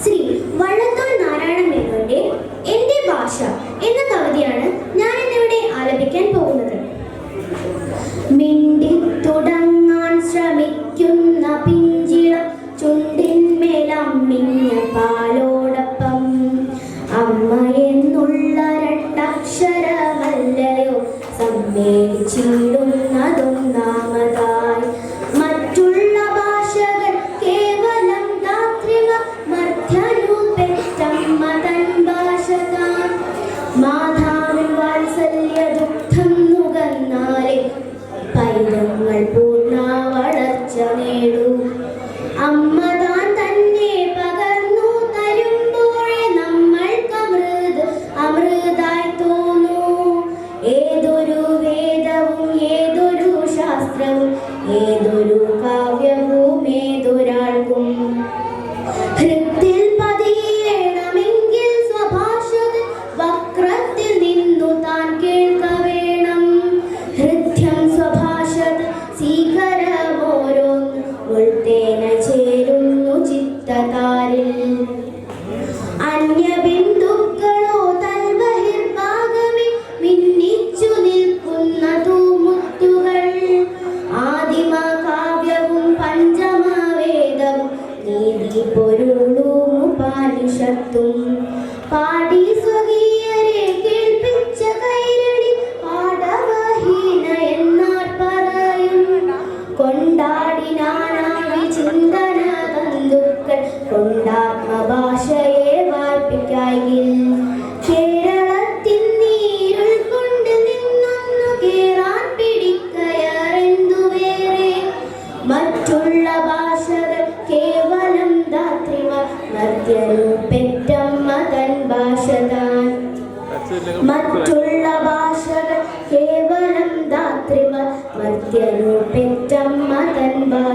ശ്രീ വള്ളത്തോൾ നാരായണ മേനോന്റെ എന്റെ ഭാഷ എന്ന കവിതയാണ് ഞാൻ ഇന്നിവിടെ ആലപിക്കാൻ പോകുന്നത്. മിണ്ടി തുടങ്ങാൻ ശ്രമിക്കുന്ന പിഞ്ചിളം ചുണ്ടിന്മേലമ്മിഞ്ഞ പാലോടൊപ്പം. അമ്മ എന്നുള്ള രണ്ടക്ഷരമല്ലയോ സമ്മേളിച്ചിടുന്നതൊന്നാമതായി മാതാവിൻ വാത്സല്യ ദുഃഖം അമൃതായി വേദവും ശാസ്ത്രവും ഏതൊരു കാവ്യവും പൊരുളും പാലിഷത്തും പാടി സ്വകീയരെ കേൾപ്പിച്ച കൈരളി ആടവഹീന എന്നാർ പറയും. കൊണ്ടാടിനാനാവി മധ്യനു പെറ്റമ്മ തൻ ഭാഷ താൻ മറ്റുള്ള ഭാഷകൾ കേവലം ധാത്രിമ മധ്യനു പെറ്റമ്മ തൻ ഭാഷ